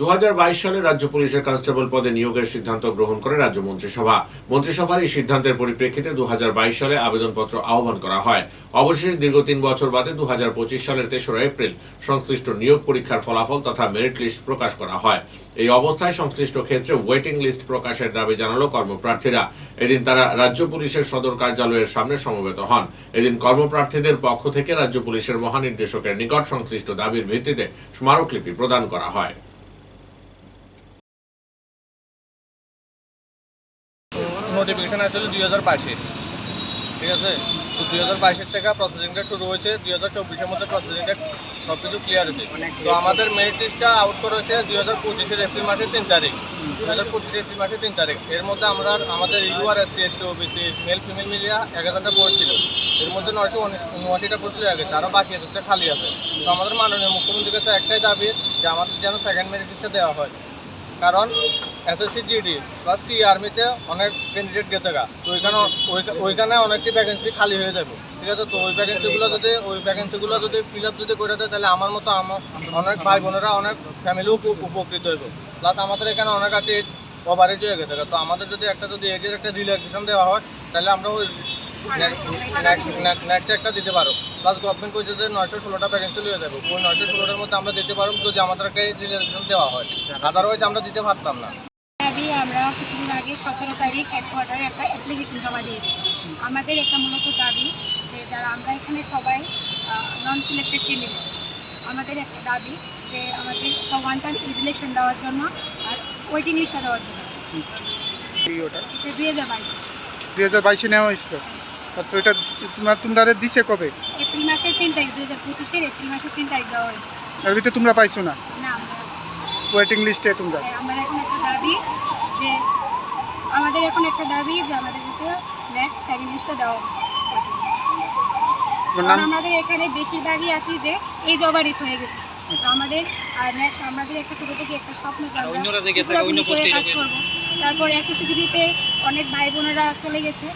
দু হাজার বাইশ সালে রাজ্য পুলিশের কনস্টেবল পদে নিয়োগের সিদ্ধান্ত গ্রহণ করে রাজ্য মন্ত্রিসভা। মন্ত্রিসভার এই সিদ্ধান্তের পরিপ্রেক্ষিতে দু হাজার বাইশ সালে আবেদনপত্র আহ্বান করা হয়। অবশেষে দীর্ঘ তিন বছর বাদে দু হাজার পঁচিশ সালের তেসরা এপ্রিল সংশ্লিষ্ট নিয়োগ পরীক্ষার ফলাফল তথা মেরিট লিস্ট প্রকাশ করা হয়। এই অবস্থায় সংশ্লিষ্ট ক্ষেত্রে ওয়েটিং লিস্ট প্রকাশের দাবি জানালো কর্মপ্রার্থীরা। এদিন তারা রাজ্য পুলিশের সদর কার্যালয়ের সামনে সমবেত হন। এদিন কর্মপ্রার্থীদের পক্ষ থেকে রাজ্য পুলিশের মহানির্দেশকের নিকট সংশ্লিষ্ট দাবির ভিত্তিতে স্মারকলিপি প্রদান করা হয়। নোটিফিকেশন আসছিল দুই হাজার বাইশে। ঠিক আছে? তো দুই হাজার বাইশের থেকে প্রসেসিংটা শুরু হয়েছে, দুই হাজার চব্বিশের মধ্যে প্রসেসিংটা সব কিছু ক্লিয়ার হয়েছে। তো আমাদের মেরিট লিস্টটা আউট করা হয়েছে দুই হাজার পঁচিশের এপ্রিল মাসের তিন তারিখ। দুই হাজার পঁচিশের এপ্রিল মাসের তিন তারিখ। এর মধ্যে আমরা, আমাদের UR S C S T OBC male female মিলিয়া এক হাজারটা ছিল। এর মধ্যে নয়শো উনআশিটা পোস্ট হয়ে গেছে আরও বাকি একুশটা খালি আছে। তো আমাদের মাননীয় মুখ্যমন্ত্রীর কাছে একটাই দাবি যে আমাদের যেন সেকেন্ড মেরিট লিস্টটা দেওয়া হয়। কারণ এসএসসি জিডি প্লাস টি আর্মিতে অনেক ক্যান্ডিডেট গেছে গা। তো ওইখানে ওই- ওইখানে অনেকটি ভ্যাকেন্সি খালি হয়ে যাবে। ঠিক আছে? তো ওই ভ্যাকেন্সিগুলো যদি, ওই ভ্যাকেন্সিগুলো যদি ফিল আপ যদি করে দেয়, তাহলে আমার মতো আমার অনেক ভাই বোনেরা, অনেক ফ্যামিলিও উপকৃত হইব। প্লাস আমাদের এখানে অনেক আছে ওভারেজ হয়ে গেছে তো আমাদের যদি একটা যদি এজের একটা রিল্যাক্সেশন দেওয়া হয়, তাহলে আমরা ওই নেক্সট একটা দিতে পারো। প্লাস গভর্নমেন্ট কইছে যে নয়শো ষোলোটা ভ্যাকেন্সি হয়ে যাবে। ওই নয়শো ষোলোটার মধ্যে আমরা দিতে পারব যদি আমাদেরকে রিল্যাক্সেশন দেওয়া হয়। আদারওয়াইজ আমরা দিতে পারতাম না। আমরা কিছুদিন আগে সতেরো তারিখ হেডকোয়ার্টারে একটা অ্যাপ্লিকেশন জমা দিয়েছি। আমাদের একটা মূলত দাবি যে যারা আমরা এখানে সবাই নন সিলেক্টেড ক্যান্ডিডেট আমাদের একটা দাবি যে আমাদের একটা ওয়ান টাইম ইলেকশন দেওয়ার জন্য আর ওয়েটিং লিস্টটা দেওয়ার জন্য। দুই হাজার বাইশ। দুই হাজার বাইশে নেওয়া হয়েছিল। তারপর এটা তোমরা তোমরা দিছে কবে? এপ্রিল মাসের তিন তারিখ দুই হাজার পঁচিশের এপ্রিল মাসের তিন তারিখ দেওয়া হয়েছে। এর ভিতরে তোমরা পাইছো না? না ওয়েটিং লিস্টে তোমরা? আমার এখন একটা দাবি যে আমাদের এখন একটা দাবি যে আমাদের যাতে নেক্সট সেকেন্ড লিস্টটা দেওয়া হয় কারণ আমাদের এখানে বেশিরভাগই আছি যে এই জবারিস হয়ে গেছে। তো আমাদের আর নেক্সট আমাদের একটা ছোটো থেকে একটা স্বপ্ন যে আমরা ত্রিপুরা পুলিশ হয়ে কাজ করব। তারপর এসএসসিজিবিতে অনেক ভাই বোনেরা চলে গেছে।